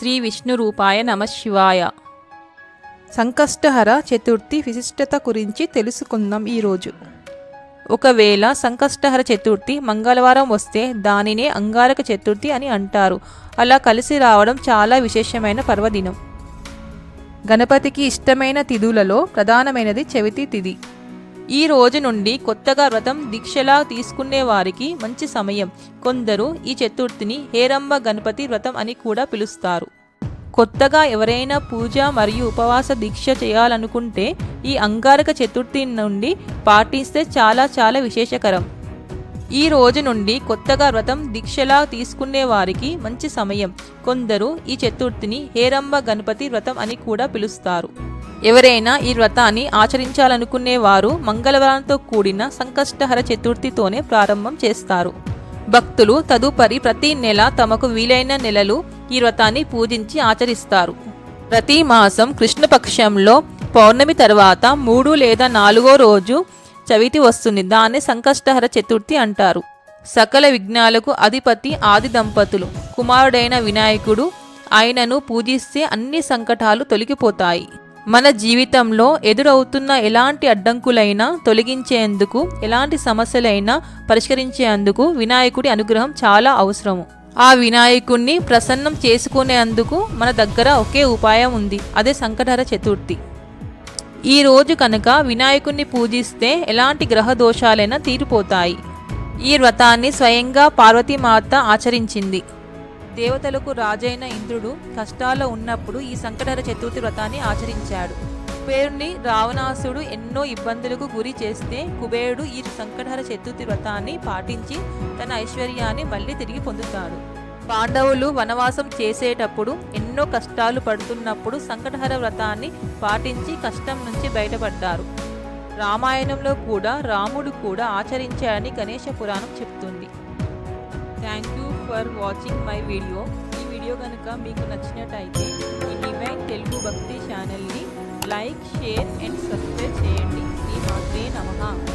శ్రీ విష్ణు రూపాయ నమ శివాయ. సంకష్టహర చతుర్థి విశిష్టత గురించి తెలుసుకుందాం ఈరోజు ఒకవేళ సంకష్టహర చతుర్థి మంగళవారం వస్తే దానినే అంగారక చతుర్థి అని అంటారు. అలా కలిసి రావడం చాలా విశేషమైన పర్వదినం. గణపతికి ఇష్టమైన తిథులలో ప్రధానమైనది చవితి తిథి. ఈ రోజు నుండి కొత్తగా వ్రతం దీక్షలా తీసుకునే వారికి మంచి సమయం. కొందరు ఈ చతుర్థిని హేరంబ గణపతి వ్రతం అని కూడా పిలుస్తారు. కొత్తగా ఎవరైనా పూజ మరియు ఉపవాస దీక్ష చేయాలనుకుంటే ఈ అంగారక చతుర్థి నుండి పాటిస్తే చాలా చాలా విశేషకరం. ఈ రోజు నుండి కొత్తగా వ్రతం దీక్షలా తీసుకునే వారికి మంచి సమయం. కొందరు ఈ చతుర్థిని హేరంబ గణపతి వ్రతం అని కూడా పిలుస్తారు. ఎవరైనా ఈ వ్రతాన్ని ఆచరించాలనుకునే వారు మంగళవారంతో కూడిన సంకష్టహర చతుర్థితోనే ప్రారంభం చేస్తారు. భక్తులు తదుపరి ప్రతి నెల తమకు వీలైన నెలలు ఈ వ్రతాన్ని పూజించి ఆచరిస్తారు. ప్రతి మాసం కృష్ణపక్షంలో పౌర్ణమి తర్వాత మూడు లేదా నాలుగో రోజు చవితి వస్తుంది. దాన్ని సంకష్టహర చతుర్థి అంటారు. సకల విఘ్నాలకు అధిపతి ఆది దంపతులు. కుమారుడైన వినాయకుడు ఆయనను పూజిస్తే అన్ని సంకటాలు తొలగిపోతాయి. మన జీవితంలో ఎదురవుతున్న ఎలాంటి అడ్డంకులైనా తొలగించేందుకు ఎలాంటి సమస్యలైనా పరిష్కరించేందుకు వినాయకుడి అనుగ్రహం చాలా అవసరము. ఆ వినాయకుణ్ణి ప్రసన్నం చేసుకునేందుకు మన దగ్గర ఒకే ఉపాయం ఉంది అదే సంకటహర చతుర్థి. ఈ రోజు కనుక వినాయకుణ్ణి పూజిస్తే ఎలాంటి గ్రహ దోషాలైనా తీరిపోతాయి. ఈ వ్రతాన్ని స్వయంగా పార్వతీమాత ఆచరించింది. దేవతలకు రాజైన ఇంద్రుడు కష్టాల్లో ఉన్నప్పుడు ఈ సంకటహర చతుర్థి వ్రతాన్ని ఆచరించాడు. కుబేరుని రావణాసుడు ఎన్నో ఇబ్బందులకు గురి చేస్తే కుబేరుడు ఈ సంకటహర చతుర్థి వ్రతాన్ని పాటించి తన ఐశ్వర్యాన్ని మళ్ళీ తిరిగి పొందుతాడు. పాండవులు వనవాసం చేసేటప్పుడు ఎన్నో కష్టాలు పడుతున్నప్పుడు సంకటహర వ్రతాన్ని పాటించి కష్టం నుంచి బయటపడ్డారు. రామాయణంలో కూడా రాముడు కూడా ఆచరించాడని గణేష పురాణం చెప్తుంది. Thank you for watching my video ఈ వీడియో కనుక మీకు నచ్చినట్టయితే ఈ డివైన్ తెలుగు భక్తి ఛానల్ని లైక్ షేర్ అండ్ సబ్స్క్రైబ్ చేయండి. శ్రీ మాత్రే నమః.